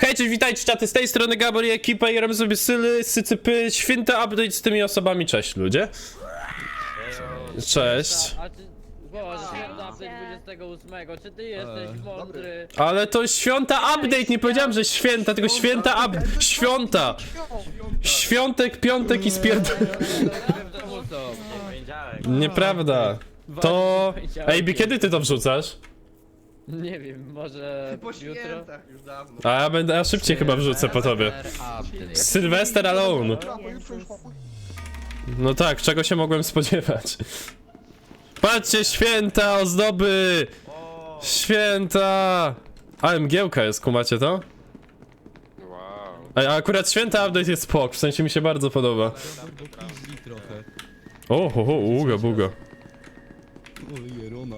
Hej, cześć, witajcie czaty, z tej strony Gabor i ekipa i robię sobie syly, sycypy, święty update z tymi osobami, cześć ludzie. Cześć. A ty, Boże, święta update 28, czy ty jesteś mądry? Ale to święta update, nie powiedziałem, że święta, tylko święta update, świąta. Świątek, piątek i spierd... Nieprawda. To... Ej, kiedy ty to wrzucasz? Nie wiem, może Po jutro? świętach już dawno. A ja będę, ja szybciej chyba wrzucę po tobie. Sylwester Alone. No tak, czego się mogłem spodziewać? Patrzcie, święta, ozdoby! Święta! A mgiełka jest, kumacie to? Wow. Ej, a akurat święta update jest spok, w sensie mi się bardzo podoba. trochę. O, ho, ho, uga, buga. O, Jerona.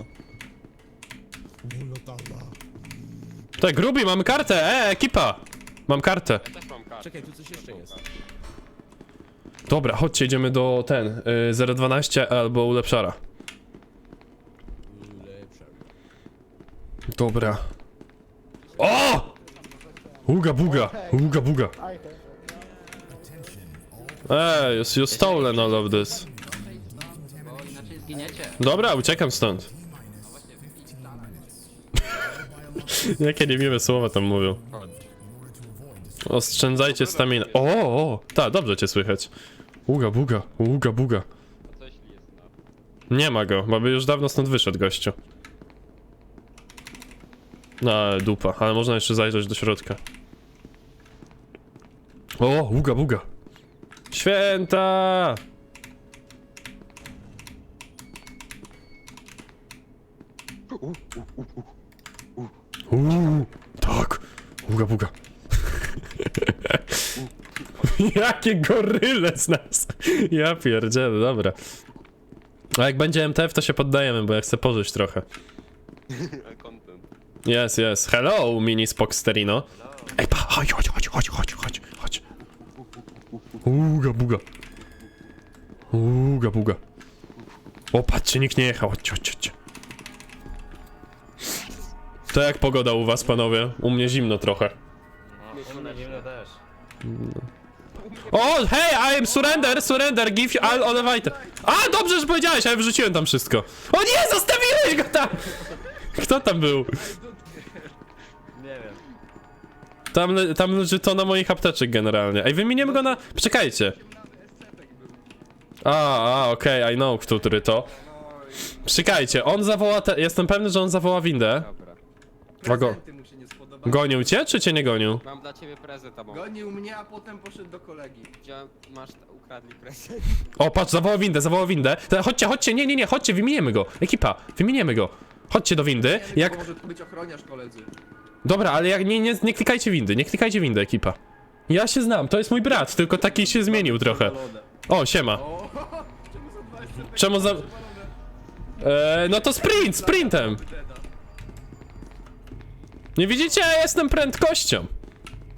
Tak, Grubi, mamy kartę, e, ekipa! Mam kartę. Też mam kartę. Czekaj, tu coś jeszcze jest. Dobra, chodźcie, idziemy do ten, y, 012 albo ulepszara. Lepsza. Dobra. O! Uga buga, uga buga. Ej, you, you stolen all of this. Dobra, uciekam stąd. Jakie niemiłe słowa tam mówią. Oszczędzajcie stamina. O, o, tak, dobrze cię słychać. Uga buga, uga buga. Nie ma go, bo by już dawno stąd wyszedł gościu. No, dupa, ale można jeszcze zajrzeć do środka. O, uga buga. Święta! Uuu, tak, uga buga. Jakie goryle z nas. Ja pierdzielę, dobra. A jak będzie MTF, to się poddajemy, bo ja chcę pożyć trochę. Content. Yes, yes. Hello, mini Spocksterino. Ej, pa, chodź, chodź, chodź, chodź, chodź, chodź, chodź. Uga, buga. Uga, buga. O, nikt nie jechał, chodźcie, chodźcie, chodźcie. To jak pogoda u was, panowie? U mnie zimno trochę. O, hey, I am surrender, surrender, give you all on the. A, dobrze, że powiedziałeś, ale wrzuciłem tam wszystko. O nie, zostawiłeś go tam! Kto tam był? Nie wiem. Tam, tam leży to na moich apteczek generalnie. Ej, wymieniemy go na... Poczekajcie. A, a, okej, I know, który to. Czekajcie, on zawoła te... Jestem pewny, że on zawoła windę. Dobra. A go... Prezenty mu się nie spodobały. Gonił cię, czy cię nie gonił? Mam dla ciebie prezent, Amo. Gonił mnie, a potem poszedł do kolegi. Wziąłem, masz, ukradli prezent. O, patrz, zawoła windę, zawoła windę. Te, chodźcie, chodźcie, nie, nie, nie, chodźcie, wymieniemy go. Ekipa, wymieniemy go. Chodźcie do windy. Nie, Jak... Jak... może to być ochroniarz koledzy. Dobra, ale jak nie, nie, nie klikajcie windy, nie klikajcie windy, ekipa. Ja się znam, to jest mój brat, tylko taki się zmienił trochę. O, siema. O, czemu za 20 Czemu za... Eee, no to sprint, sprintem. Nie widzicie, ja jestem prędkością.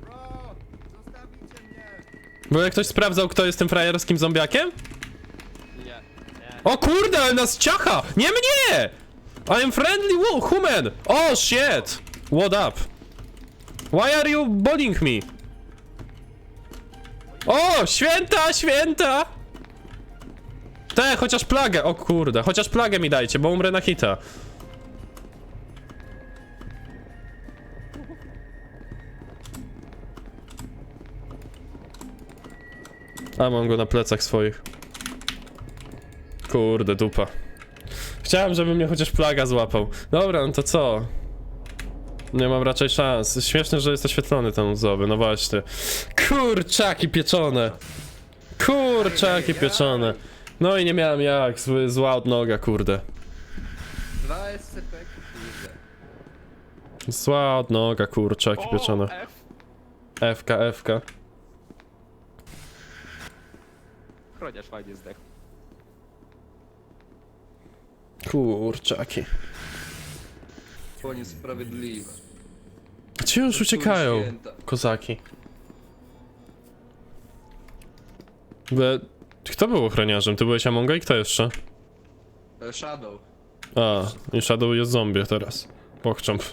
Bro, zostawicie mnie. Bo jak ktoś sprawdzał, kto jest tym frajerskim zombiakiem? Nie. O kurde, ale nas ciacha! Nie mnie! I am friendly human! Oh shit! What up? Why are you bullying me? O, święta, święta! Te, chociaż plagę, o kurde, chociaż plagę mi dajcie, bo umrę na hita. A, mam go na plecach swoich. Kurde, dupa. Chciałem, żeby mnie chociaż plaga złapał. Dobra, no to co? Nie mam raczej szans. Śmieszne, że jest oświetlony ten łzowy, no właśnie. Kurczaki pieczone. Kurczaki pieczone. No i nie miałem jak, zły, zła odnoga, kurde. Dwa SCP. Zła odnoga, kurczaki pieczone. FK, FK. Chroniarz fajnie zdechł. Kurczaki. To niesprawiedliwe. Gdzie już uciekają? Święta. Kozaki. Be... Kto był ochroniarzem? Ty byłeś Amonga i kto jeszcze? E, Shadow. A, i Shadow jest zombie teraz. Pokczamp.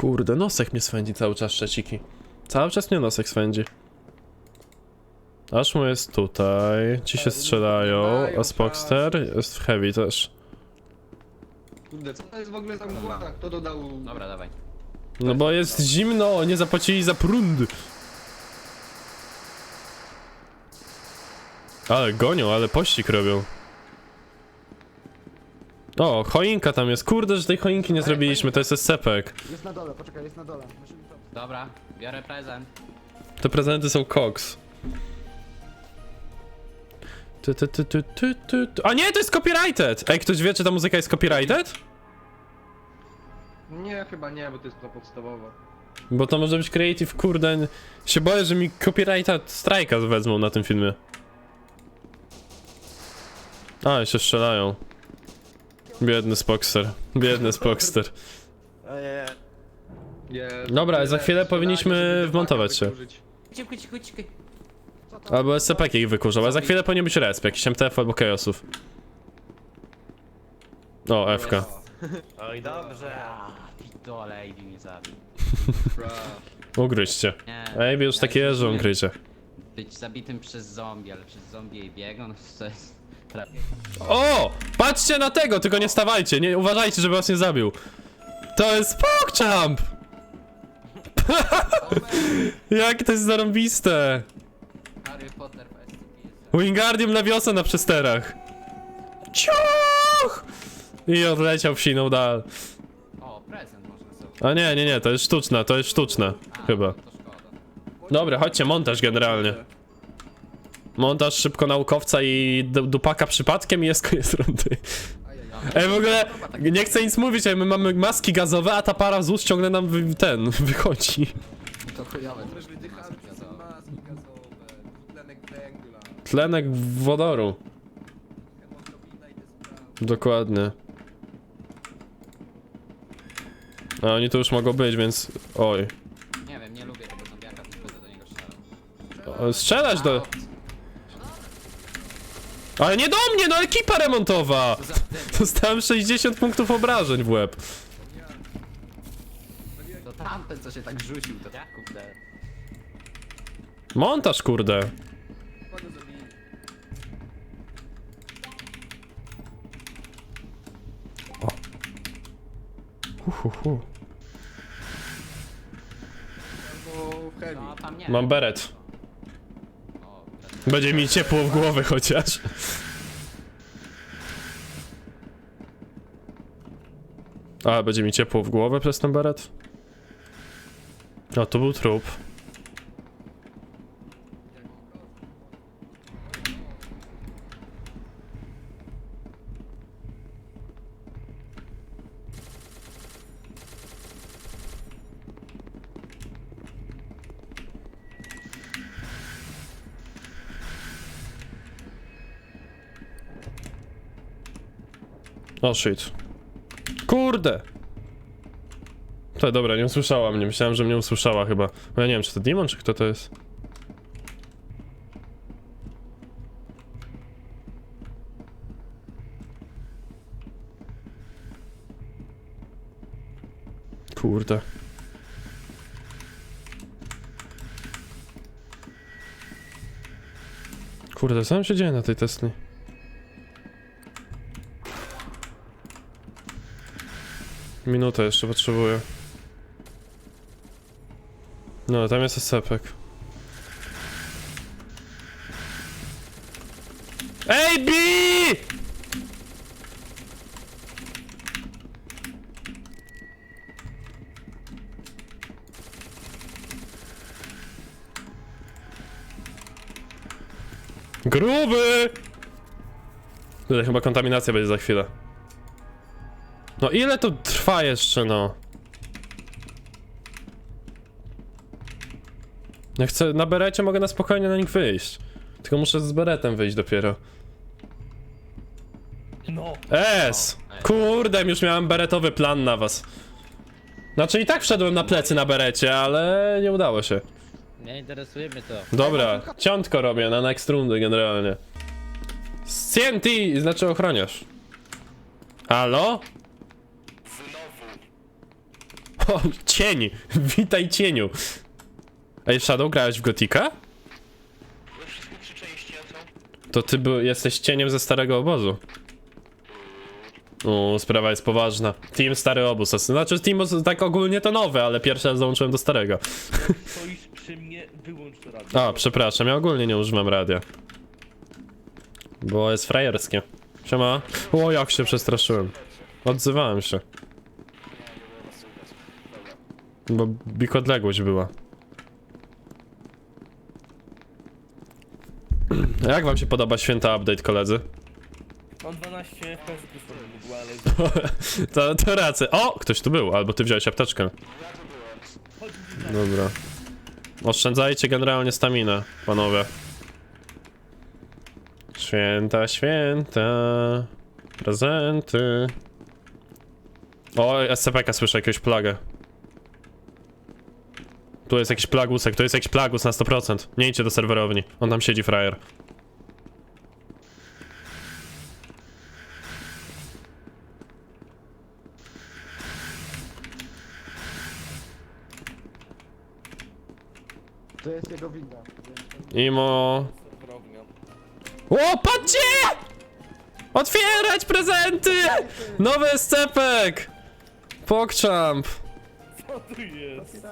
Kurde, nosek mnie swędzi cały czas, szczeciki. Cały czas mnie nosek swędzi. Aż mu jest tutaj, ci się strzelają, a Spoxter jest w heavy też. Kurde, co to jest w ogóle za mgła? Kto dodał... Dobra, dawaj. No bo jest zimno, nie zapłacili za prąd. Ale gonią, ale pościg robią. O, choinka tam jest. Kurde, że tej choinki nie zrobiliśmy, to jest sepek. Jest na dole, poczekaj, jest na dole. Musimy to... Dobra, biorę prezent. Te prezenty są koks. Ty, ty, ty, ty, ty, ty, ty. A nie, to jest copyrighted! Ej, ktoś wie, czy ta muzyka jest copyrighted? Nie, chyba nie, bo to jest to podstawowe. Bo to może być creative, kurde. Się boję, że mi copyrighted strajka wezmą na tym filmie. A, się strzelają. Biedny Spoxter. Biedny Spoxter. Nie, Dobra, za chwilę powinniśmy wmontować się. Albo SCP ich wykurzał, a za chwilę powinien być resp, jakiś MTF albo Chaosów. O, FK. Oj, dobrze. A, pitole, Ivy mnie zabił. Ugryźcie. Nie. Ej, już takie jeżdżą, rozumiem. Być zabitym przez zombie, ale przez zombie i biegą, no to jest... Prawie. O! Patrzcie na tego, tylko nie stawajcie, nie uważajcie, żeby was nie zabił. To jest PogChamp! Jak to jest zarąbiste! Harry Potter w SCP jest... Wingardium Leviosa na przesterach. Ciuch! I odleciał w siną dal. O, prezent można sobie. A nie, nie, nie, to jest sztuczne, to jest sztuczne. A, Chyba. no To. Dobra, chodźcie, montaż generalnie. Montaż szybko naukowca i du- dupaka przypadkiem i jest koniec rundy. Ej, w ogóle nie chcę nic mówić, ale my mamy maski gazowe, a ta para z ust ciągle nam wy, ten wychodzi. To chujowe. Tlenek wodoru. Dokładnie. A oni tu już mogą być, więc. Oj. Nie wiem, nie lubię tego zombiaka, więc będę do niego strzelał. O, Strzelać do. Ale nie do mnie, no ekipa remontowa! Dostałem 60 punktów obrażeń w łeb. To tamten, co się tak rzucił, to ja kurde. Montaż, kurde. Kogo zabili? Hu, hu, hu. Albo heavy. No, tam nie. Mam beret. O, Będzie mi ciepło w głowie chociaż. A, będzie mi ciepło w głowę przez ten beret? O, to był trup. O shit. Kurde! To dobra, nie usłyszała mnie. Myślałem, że mnie usłyszała chyba. Bo ja nie wiem, czy to Demon, czy kto to jest. Kurde. Kurde, co tam się dzieje na tej Tesli? Minutę jeszcze potrzebuję. No, tam jest sepek. Ej, B! Gruby! Tutaj chyba kontaminacja będzie za chwilę. No ile to trwa jeszcze, no? Ja chcę, na berecie mogę na spokojnie na nich wyjść. Tylko muszę z beretem wyjść dopiero. No. Es! Kurde, już miałem beretowy plan na was. Znaczy i tak wszedłem na plecy na berecie, ale nie udało się. Nie interesuje mnie to. Dobra, ciątko robię na next rundy generalnie. CNT znaczy ochroniarz. Halo? Cień! Witaj cieniu! Ej, Shadow, grałeś w Gotika? To ty był, jesteś cieniem ze starego obozu. O, sprawa jest poważna. Team stary obóz. Znaczy, team tak ogólnie to nowe, ale pierwszy raz dołączyłem do starego. Stoisz przy mnie, wyłącz to radio. A, przepraszam, ja ogólnie nie używam radia. Bo jest frajerskie. Siema. O, jak się przestraszyłem. Odzywałem się. Bo bik odległość była. A Jak wam się podoba święta update, koledzy? Mam 12 FPS dosłownie ale To, to rację. O! Ktoś tu był, albo ty wziąłeś apteczkę. Dobra. Oszczędzajcie generalnie staminę, panowie. Święta, święta. Prezenty. O, SCP-ka słyszę jakąś plagę. Tu jest jakiś plagusek, tu jest jakiś plagus na 100%. Nie idźcie do serwerowni. On tam siedzi, frajer. To jest jego winda. Imo. O, patrzcie! Otwierać prezenty! Nowy scepek! Pogchamp! Co tu jest?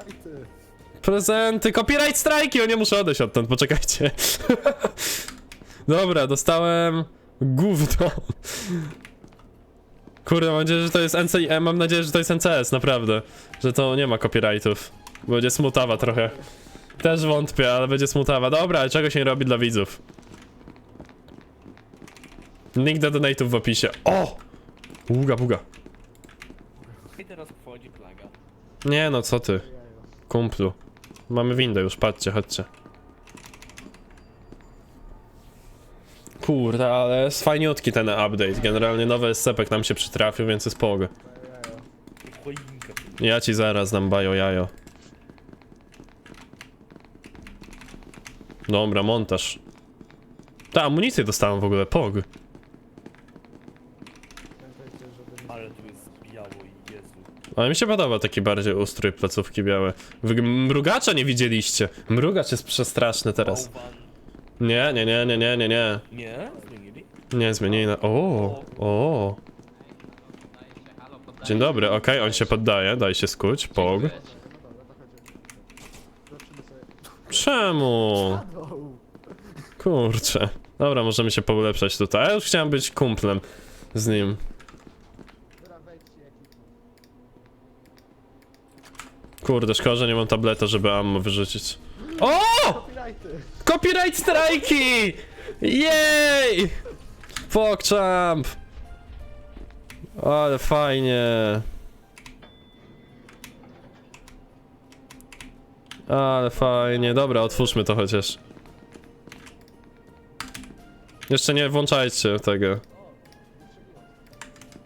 Prezenty, copyright strajki! O nie muszę odejść odtąd, poczekajcie. Dobra, dostałem gówno. Kurde, mam nadzieję, że to jest NC... Mam nadzieję, że to jest NCS, naprawdę. Że to nie ma copyrightów. Będzie smutawa trochę. Też wątpię, ale będzie smutawa. Dobra, ale czego się nie robi dla widzów? Link do donate'ów w opisie. O! Uga buga. I teraz wchodzi plaga. Nie no, co ty? Kumplu. Mamy windę już, patrzcie, chodźcie. Kurde, ale jest fajniutki ten update. Generalnie nowy SCP nam się przytrafił, więc jest pog. Choinka. Ja ci zaraz dam bajo jajo. Dobra, montaż. Ta amunicję dostałem w ogóle, pog. Pamiętajcie, żeby nie- Ale tu jest biało i Jezu. Ale mi się podoba taki bardziej ustrój placówki białe. Wy mrugacza nie widzieliście. Mrugacz jest przestraszny teraz. Nie, nie, nie, nie, nie, nie, nie. Nie? Zmienili? Nie, zmienili na... O, o. Dzień dobry, okej, on się poddaje, daj się skuć, pog. Czemu? Kurczę. Dobra, możemy się poulepszać tutaj. Ja już chciałem być kumplem z nim. Dobra, wejdźcie jakiś. Kurde, szkoda, że nie mam tableta, żeby ammo wyrzucić. O! Copyright strajki! Jej! Pogchamp! Ale fajnie. Ale fajnie. Dobra, otwórzmy to chociaż. Jeszcze nie włączajcie tego.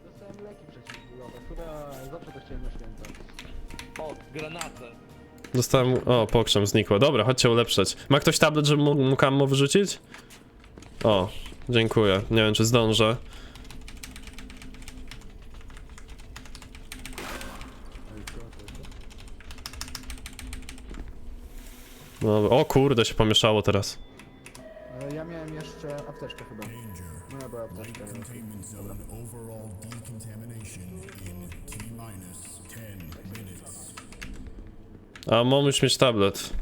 Dostałem leki przeciwbólowe. Hurra, zawsze to chciałem na święta. O, granatę. Dostałem... O, pokrzem znikło. Dobra, chodźcie ulepszać. Ma ktoś tablet, żeby mógł ammo wyrzucić? O, dziękuję. Nie wiem, czy zdążę. No, o kurde, się pomieszało teraz. E, Ja miałem jeszcze apteczkę chyba. Moja była apteczka. Containment zone overall decontamination in T minus 10 minutes. A mam już mieć tablet.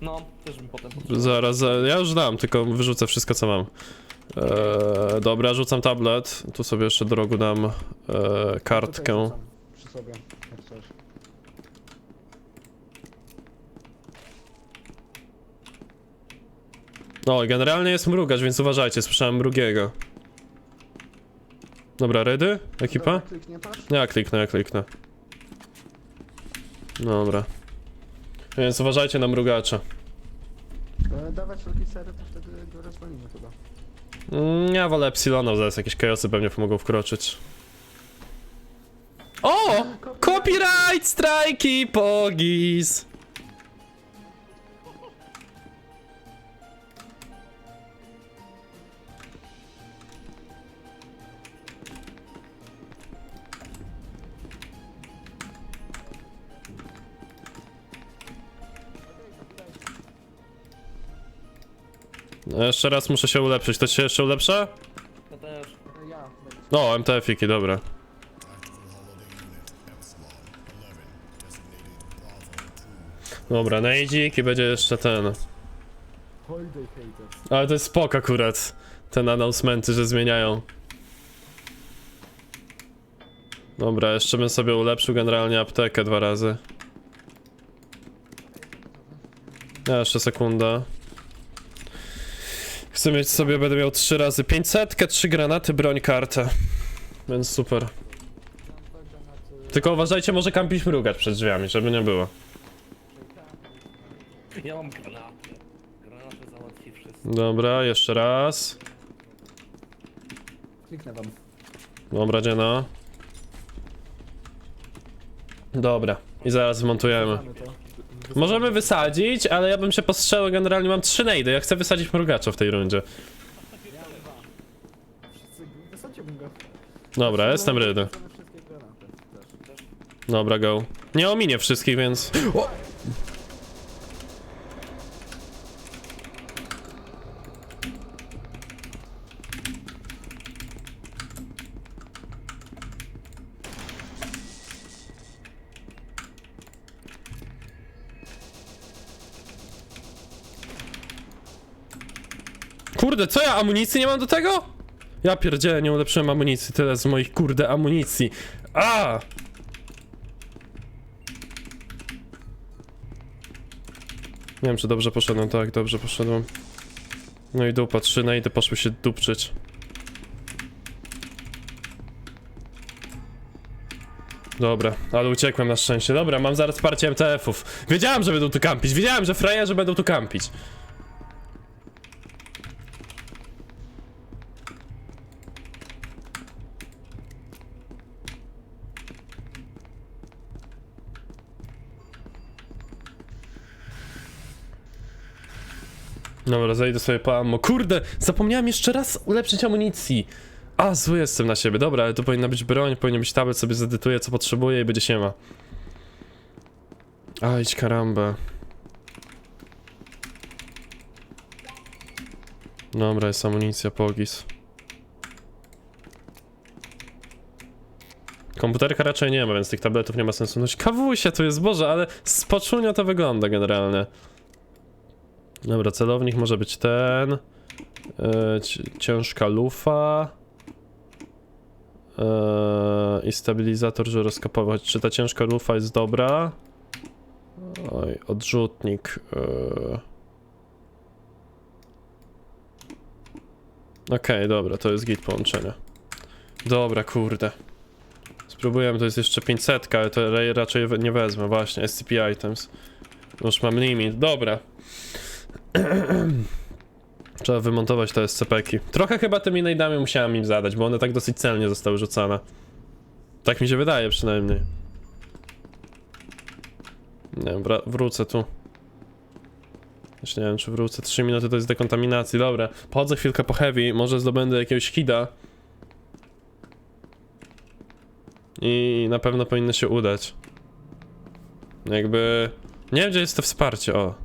No, też bym potem potrzebował. Zaraz, za- ja już dam, tylko wyrzucę wszystko co mam. Eee, dobra, rzucam tablet. Tu sobie jeszcze do rogu dam eee, Tutaj kartkę. rzucam Przy sobie, jak coś. O, i generalnie jest mrugacz, więc uważajcie, słyszałem mrugiego. Dobra, ready? Ekipa? Dobra, kliknie? Ja kliknę, ja kliknę. Dobra. Więc uważajcie na mrugacza. E, Dawać roki sery, to wtedy go rozwalimy chyba. Mm, ja wolę Epsilona, zaraz jakieś kajosy pewnie pomogą wkroczyć. O! Copyright strajki, pogis! Jeszcze raz muszę się ulepszyć. To się jeszcze ulepsza? To też. Ja, O, MTF-iki, dobra. Dobra, najdzik i będzie jeszcze ten. Ale to jest spok akurat. Ten announcementy, że zmieniają. Dobra, jeszcze bym sobie ulepszył generalnie aptekę dwa razy. Ja jeszcze sekunda. Chcę mieć sobie, będę miał trzy razy 500, trzy granaty, broń, kartę. Więc super. Tylko uważajcie, może kampić mrugać przed drzwiami, żeby nie było. Ja mam granaty. Granaty załatwi wszystko. Dobra, jeszcze raz. Kliknę wam. Dobra, dziena. Dobra, i zaraz zmontujemy. Mamy to. Możemy wysadzić, ale ja bym się postrzelał, generalnie mam trzy nejdy, ja chcę wysadzić mrugacza w tej rundzie. Dobra, jestem rydy. Dobra, go. Nie ominie wszystkich, więc... O! Kurde, co ja amunicji nie mam do tego? Ja pierdzielę, nie ulepszyłem amunicji, tyle z moich kurde amunicji. A! Nie wiem, czy dobrze poszedłem. Tak, dobrze poszedłem. No i dupa, trzy najdy poszły się dupczyć. Dobra, ale uciekłem na szczęście. Dobra, mam zaraz parcie MTF-ów. Wiedziałem, że będą tu kampić. Wiedziałem, że frajerzy będą tu kampić. Dobra, zejdę sobie po ammo. Kurde, zapomniałem jeszcze raz ulepszyć amunicji. A, zły jestem na siebie. Dobra, ale to powinna być broń, powinien być tablet, sobie zedytuję co potrzebuję i będzie się ma. A, idź karamba. Dobra, jest amunicja, pogis. Komputerka raczej nie ma, więc tych tabletów nie ma sensu. No kawusia tu jest, Boże, ale z to wygląda generalnie. Dobra, celownik może być ten. E, ci- ciężka lufa. E, I stabilizator żyroskopowy. Choć Czy ta ciężka lufa jest dobra? Oj, odrzutnik. E. Okej, dobra, to jest git połączenia. Dobra, kurde. Spróbujemy, to jest jeszcze 500, ale to ra- raczej nie wezmę, właśnie, SCP items. Już mam limit, dobra. Trzeba wymontować te SCP-ki. Trochę chyba tymi najdami musiałem im zadać, bo one tak dosyć celnie zostały rzucane. Tak mi się wydaje przynajmniej. Nie wiem, wrócę tu. Już nie wiem, czy wrócę. 3 minuty to jest dekontaminacji. Dobra, pochodzę chwilkę po heavy, może zdobędę jakiegoś hida. I na pewno powinno się udać. Jakby... Nie wiem, gdzie jest to wsparcie, o.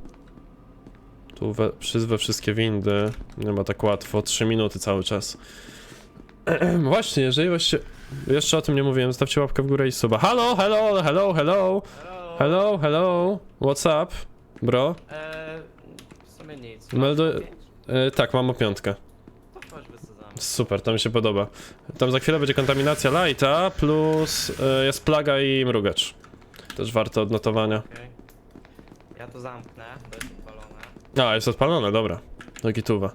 Tu we, przyzwę wszystkie windy. Nie ma tak łatwo. 3 minuty cały czas. Właśnie, jeżeli właśnie... Jeszcze o tym nie mówiłem, zostawcie łapkę w górę i suba. Halo, hello, hello, hello. Hello, hello. What's up, bro? Eee, w sumie nic. Meldu- E, tak, mam o piątkę. To chodź wysadzamy. Super, to mi się podoba. Tam za chwilę będzie kontaminacja lighta, plus e, jest plaga i mrugacz. Też warte odnotowania. Okej. Ja to zamknę, odpalone. A, jest odpalone, dobra. Do gituwa.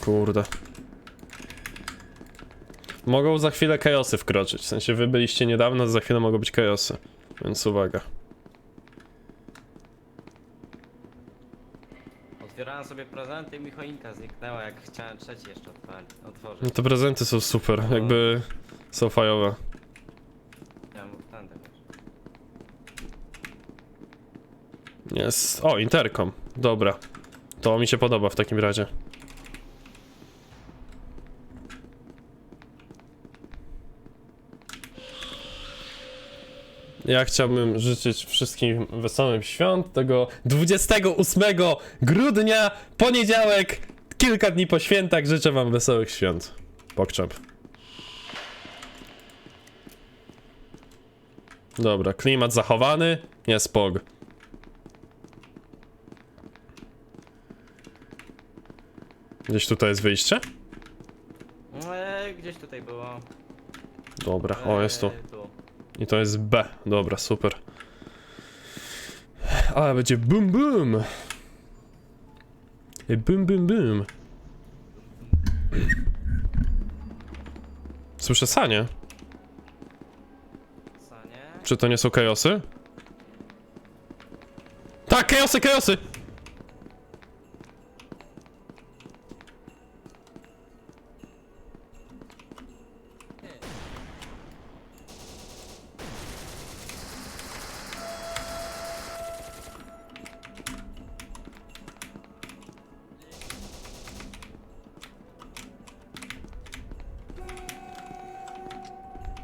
Kurde. Mogą za chwilę chaosy wkroczyć. W sensie wy byliście niedawno, za chwilę mogą być chaosy. Więc uwaga. Otwierałem sobie prezenty i mi choinka zniknęła, jak chciałem trzeci jeszcze otwali- No otworzyć. te prezenty są super, jakby są fajowe. Jest. O, interkom. Dobra. To mi się podoba w takim razie. Ja chciałbym życzyć wszystkim wesołych świąt tego 28 grudnia, poniedziałek, kilka dni po świętach. Życzę wam wesołych świąt. Pokczap. Dobra, klimat zachowany, jest pog. Gdzieś tutaj jest wyjście? No, e, gdzieś tutaj było. Dobra, o jest tu. E, tu. I to jest B. Dobra, super. Ale będzie bum bum. Ej, Bum bum bum. Słyszę sanie. Sanie. Czy to nie są kajosy? Tak, kajosy, kajosy!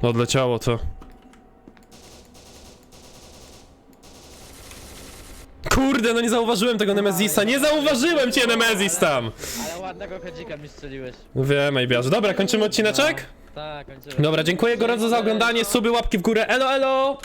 Odleciało to. Kurde, no nie zauważyłem tego Nemezisa, nie zauważyłem cię Nemezis tam! Ale ładnego kodzika mi strzeliłeś. Wiem, Ejbiarze. Dobra, kończymy odcineczek? Tak, kończymy. Dobra, dziękuję gorąco za oglądanie, suby, łapki w górę, elo elo!